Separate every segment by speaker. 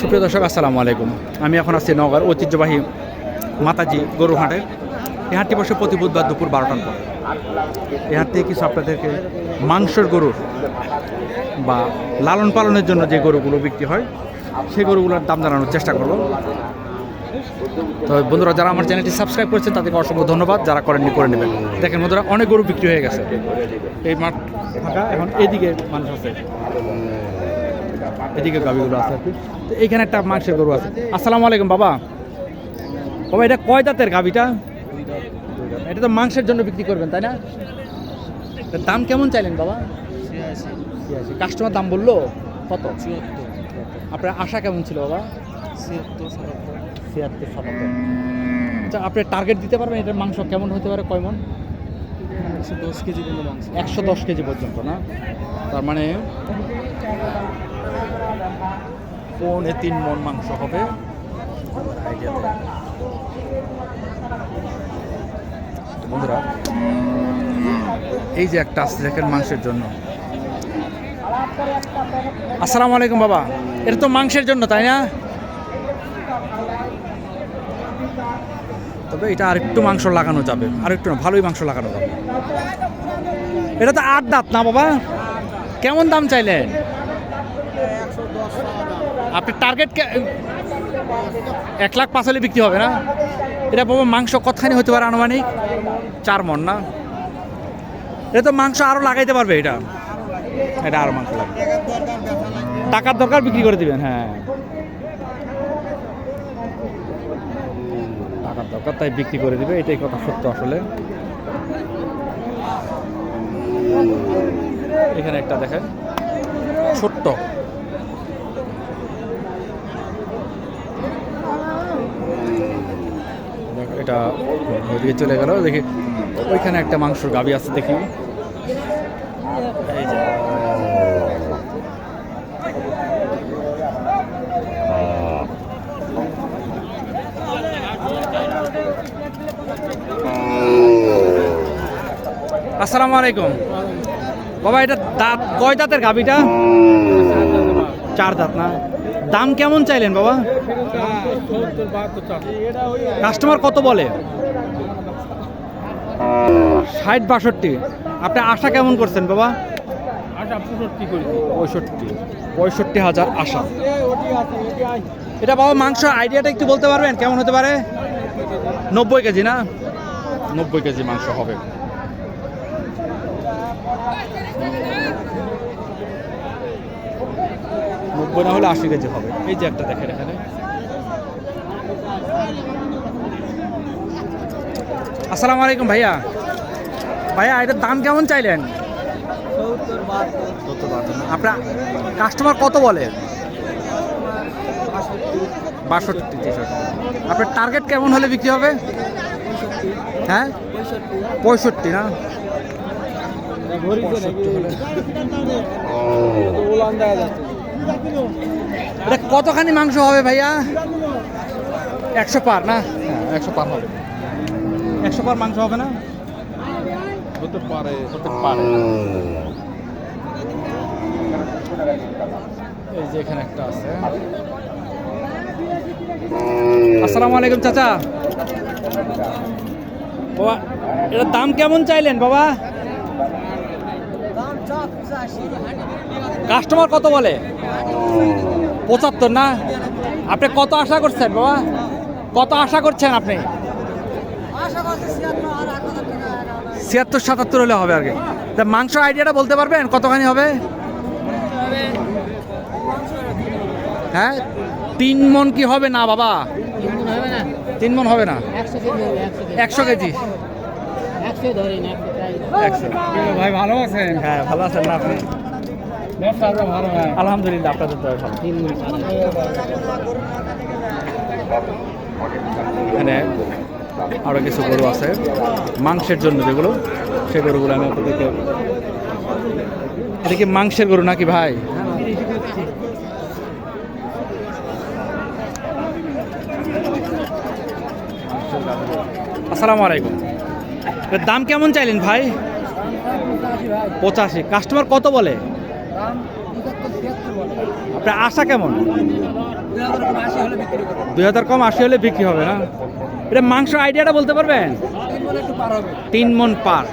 Speaker 1: সুপ্রিয় দর্শক, আসসালামু আলাইকুম। আমি এখন আছি নগর ঐতিহ্যবাহী মাতাজি গরু হাটে এই হাটটি বসে প্রতি বুধবার দুপুর বারোটার পর। এই হাট কিছু আপনাদেরকে মাংসের গরুর বা লালন পালনের জন্য যে গরুগুলো বিক্রি হয়, সেই গরুগুলোর দাম জানানোর চেষ্টা করব। তো বন্ধুরা, যারা আমার চ্যানেলটি সাবস্ক্রাইব করেছেন, তাদেরকে অসংখ্য ধন্যবাদ। যারা করেননি, করে নেবেন। দেখেন বন্ধুরা, অনেক গরু বিক্রি হয়ে গেছে। এই মাঠ ফাঁকা, এখন এদিকে মানুষ আছে। এদিকে গাভিগুলো আছে তো এইখানে একটা মাংসের গরু আছে। আসসালামু আলাইকুম বাবা। বাবা এটা কয় দাঁতের গাভিটা? এটা তো মাংসের জন্য বিক্রি করবেন তাই না? দাম কেমন চাইলেন বাবা? কাস্টমার দাম বলল? কত? আপনার আশা কেমন ছিল বাবা? ছিয়াত্তর সাতাত্তর। আচ্ছা আপনি টার্গেট দিতে পারবেন এটার মাংস কেমন হতে পারে কয় মন?
Speaker 2: একশো দশ কেজি পর্যন্ত মাংস।
Speaker 1: একশো দশ কেজি পর্যন্ত না? তার মানে পৌনে তিন মন মাংস হবে। বন্ধুরা, এই যে একটা আসছে দেখেন মাংসের জন্য। আসসালামু আলাইকুম বাবা, এটা তো মাংসের জন্য, তাই না? তবে এটা আরেকটু মাংস লাগানো যাবে, আরেকটু না, ভালোই মাংস লাগানো যাবে। এটা তো আট দাঁত না বাবা? কেমন দাম চাইলেন? আপনি টার্গেট এক লাখ পাঁচ হলে বিক্রি হবে না? এটা বাবা মাংস কতখানি হতে পারে আনুমানিক? চার মন না? এটা তো মাংস আরও লাগাইতে পারবে এটা। এটা আরও মাংস লাগবে। টাকার দরকার বিক্রি করে দিবেন হ্যাঁ। টাকার দরকার তাই বিক্রি করে দিবে, এটাই কথা সত্য আসলে। এখানে একটা দেখেন। ছোট্ট দেখো, এটা ওইদিকে চলে গেল। দেখি, ওইখানে একটা মাংসর গাবি আছে, দেখি। আসসালামু আলাইকুম। বাবা, এটা দাঁত, কয় দাঁতের গাবিটা? চার দাঁত না? দাম কেমন চাইলেন বাবা? কাস্টমার কত বলে? ষাট বাষট্টি। আপনি আশা কেমন করছেন বাবা? পঁয়ষট্টি। পঁয়ষট্টি হাজার আশা। এটা বাবা মাংস আইডিয়াটা একটু বলতে পারবেন? কেমন হতে পারে? নব্বই কেজি না? নব্বই কেজি মাংস হবে। নব্বই না হলে আশি কেজি হবে। এই যে একটা দেখেন এখানে। আসসালামু আলাইকুম ভাইয়া। ভাইয়া এটার দাম কেমন চাইলেন? আপনার কাস্টমার কত বলে? বাষট্টি তেষট্টি। আপনার টার্গেট কেমন হলে বিক্রি হবে? হ্যাঁ? পঁয়ষট্টি না? পঁয়ষট্টি। হলে। এটা কতখানি মাংস হবে ভাইয়া? একশো পার না? হ্যাঁ একশো পার হবে। একশো পার মাংস হবে না?
Speaker 2: হতে পারে
Speaker 1: হতে পারে। এই যে এখানে একটা আছে। আসসালামু আলাইকুম চাচা। বাবা এটার দাম কেমন চাইলেন বাবা? কাস্টমার কত বলে? পঁচাত্তর না? আপনি কত আশা করছেন, বাবা? কত আশা করছেন আপনি? ছিয়াত্তর, সাতাত্তর হলে হবে আর কি। তা মাংস আইডিয়াটা বলতে পারবেন? কতখানি হবে? হ্যাঁ? তিন মন কি হবে না, বাবা? তিন মন হবে না? একশো কেজি। একশো
Speaker 2: ভাই ভালো আছেন?
Speaker 1: হ্যাঁ ভালো আছেন না আপনি?
Speaker 2: হয়
Speaker 1: আলহামদুলিল্লাহ আপনাদের দয়া ভালো। এখানে আরও কিছু গরু আছে। মাংসের জন্য যেগুলো সে গরুগুলো আমি আপনাদেরকে এটা কি মাংসের গরু নাকি ভাই? আসসালামু আলাইকুম। দাম কেমন চাইলেন ভাই? পঁচাশি। কাস্টমার কত বলে? আপনার আশা কেমন? দুই হাজার কম আশি হলে বিক্রি হবে না? এটা মাংস আইডিয়াটা বলতে পারবেন? তিন মন পার।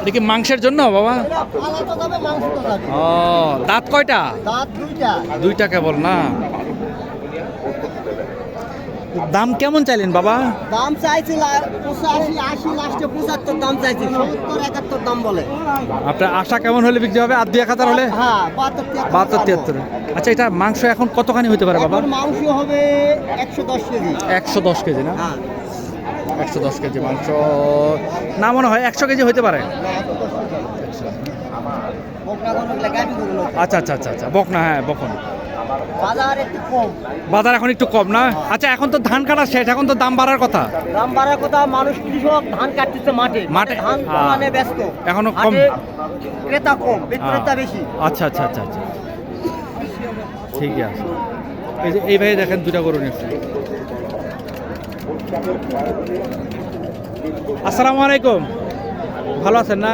Speaker 1: এটা কি মাংসের জন্য বাবা? ও দাঁত কয়টা?
Speaker 3: দুইটা
Speaker 1: দুইটা কেবল না? দাম কেমন চাইলেন বাবা?
Speaker 3: দাম চাইছে পঁচাশি আশি লাস্টে পঁচাত্তর দাম চাইছে সত্তর একাত্তর দাম বলে।
Speaker 1: আপনার আশা কেমন হলে বিক্রি হবে? আর দুই এক হাজার হলে?
Speaker 3: হ্যাঁ বাহাত্তর তিয়াত্তর
Speaker 1: আচ্ছা এটা মাংস এখন কতখানি হতে পারে বাবা?
Speaker 3: মাংস হবে একশো দশ কেজি।
Speaker 1: একশো দশ কেজি না?
Speaker 3: হ্যাঁ।
Speaker 1: একশো দশ কেজি মাংস না মনে হয় একশো কেজি হতে পারে। আচ্ছা আচ্ছা আচ্ছা আচ্ছা বক না হ্যাঁ বকন।
Speaker 3: বাজার একটু কম
Speaker 1: বাজার এখন একটু কম না? আচ্ছা এখন তো ধান কাটা শেষ এখন তো দাম বাড়ার কথা।
Speaker 3: দাম বাড়ার কথা মানুষ কৃষক ধান কাটতেছে মাঠে।
Speaker 1: মাঠে?
Speaker 3: ধান
Speaker 1: হ্যাঁ।
Speaker 3: মানে ব্যস্ত।
Speaker 1: এখনও কম।
Speaker 3: ক্রেতা কম বিক্রেতা বেশি।
Speaker 1: আচ্ছা আচ্ছা আচ্ছা আচ্ছা। ঠিকই আছে। এই যে এই ভাই দেখেন দুটা গরু নিচ্ছে আসসালামু আলাইকুম। ভালো আছেন না?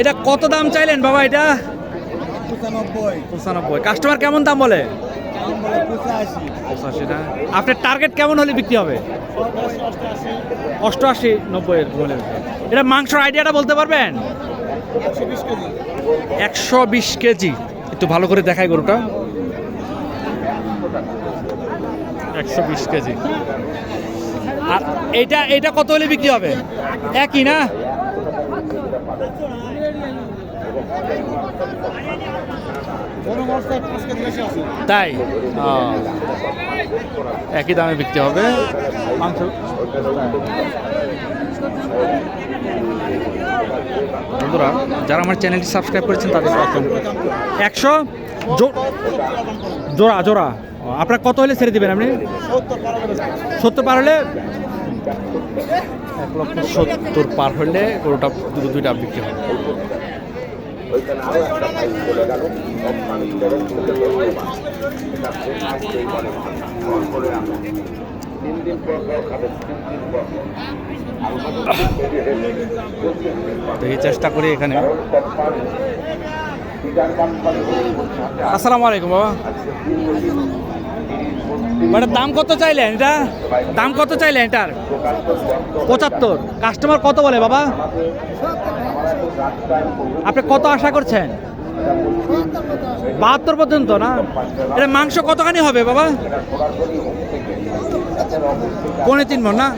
Speaker 1: এটা কত দাম চাইলেন বাবা এটা?
Speaker 3: পঁচানব্বই।
Speaker 1: কাস্টমার কেমন দাম বলে?
Speaker 3: পঁচাশি
Speaker 1: না? আপনার টার্গেট কেমন হলে বিক্রি হবে? অষ্টআশি নব্বই বলে এটা মাংসর আইডিয়াটা বলতে পারবেন?
Speaker 3: একশো বিশ কেজি।
Speaker 1: একটু ভালো করে দেখাই গরুটা। একশো বিশ কেজি। আর এটা এটা কত হলে বিক্রি হবে? একই না? তাই? একই দামে বিক্রি হবে। মাংস? বন্ধুরা, যারা আমার চ্যানেলটি সাবস্ক্রাইব করেছেন, তাদের একশো? জোড়া জোড়া। আপনার কত হলে ছেড়ে দিবেন আপনি?
Speaker 3: সত্তর পার
Speaker 1: হলে? এক লক্ষ সত্তর পার হলে গরুটা দুটো দুইটা বিক্রি হবে দেখি চেষ্টা করি এখানে। আসসালামু আলাইকুম, বাবা। মানে দাম কত চাইলেন এটা? দাম কত চাইলেন এটার? পঁচাত্তর। কাস্টমার কত বলে বাবা? আপনি কত আশা করছেন? বাহাত্তর পর্যন্ত না? এটা মাংস কতখানি হবে বাবা? পনেরো তিন মন না?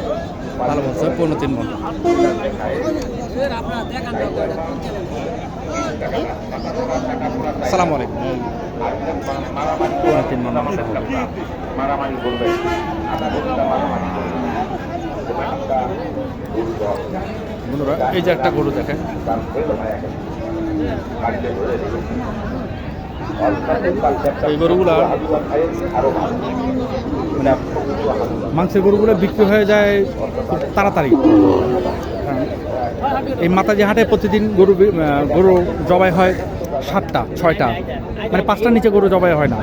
Speaker 1: ভালো তিন মন। সালাম আলাইকুম। বন্ধুরা এই যে একটা গরু দেখেন। এই গরুগুলা মানে মাংসের গরুগুলো বিক্রি হয়ে যায় খুব তাড়াতাড়ি। কারণ এই মাতাজি হাটে প্রতিদিন গরু বি- গরু জবাই হয় সাতটা ছয়টা। মানে পাঁচটার নিচে গরু জবাই হয় না।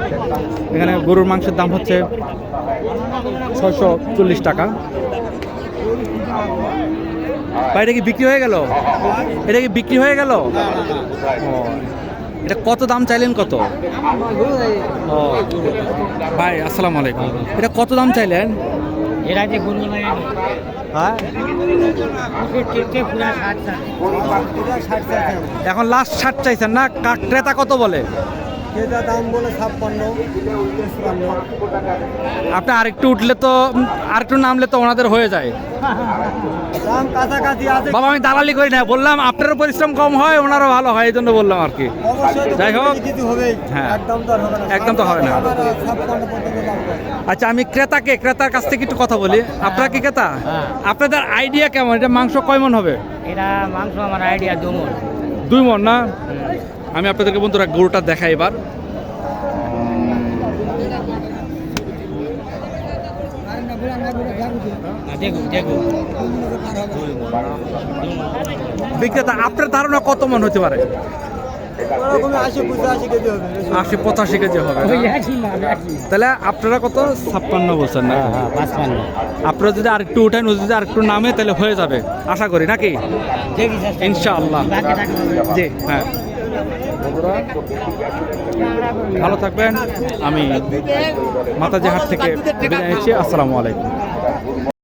Speaker 1: এখানে গরুর মাংসের দাম হচ্ছে ছয়শো চল্লিশ টাকা। ভাই এটা কি বিক্রি হয়ে গেল? এটা কি বিক্রি হয়ে গেল? এটা কত দাম চাইলেন কত? ও। ভাই আসসালামু আলাইকুম। এটা কত দাম চাইলেন?
Speaker 3: এরা যে গরু
Speaker 1: হ্যাঁ? এখন লাস্ট ষাট চাইছেন না? ক্রেতা কত বলে?
Speaker 3: ক্রেতা দাম বলে ছাপ্পান্ন
Speaker 1: আপনি আরেকটু উঠলে তো আরেকটু নামলে তো ওনাদের হয়ে যায়।
Speaker 3: দাম কাছাকাছি আছে।
Speaker 1: বাবা আমি দালালি করি না বললাম আপনারও পরিশ্রম কম হয় ওনারও ভালো হয় এই জন্য বললাম আর কি। যাই হোক। হ্যাঁ।
Speaker 3: একদম তো হবে না।
Speaker 1: আচ্ছা আমি ক্রেতাকে ক্রেতার কাছ থেকে একটু কথা বলি। আপনারা কি ক্রেতা?
Speaker 3: হ্যাঁ।
Speaker 1: আপনাদের আইডিয়া কেমন? এটা মাংস কয় মন হবে?
Speaker 3: এটা মাংস আমার আইডিয়া দুমন
Speaker 1: দুই মন না? আমি আপনাদেরকে বন্ধুরা গরুটা দেখাই এবার। বিক্রেতা আপনার ধারণা কত মন হতে পারে?
Speaker 3: আশি পঁচাশি কেজি হবে।
Speaker 1: তাহলে আপনারা কত? ছাপ্পান্ন বলছেন না? আপনারা যদি আরেকটু উঠেন যদি আরেকটু নামে তাহলে হয়ে যাবে। আশা করি নাকি? ইনশাআল্লাহ। হ্যাঁ। বন্ধুরা ভালো থাকবেন। আমি মাতাজাহাট থেকে বিদায় আসসালামু আলাইকুম।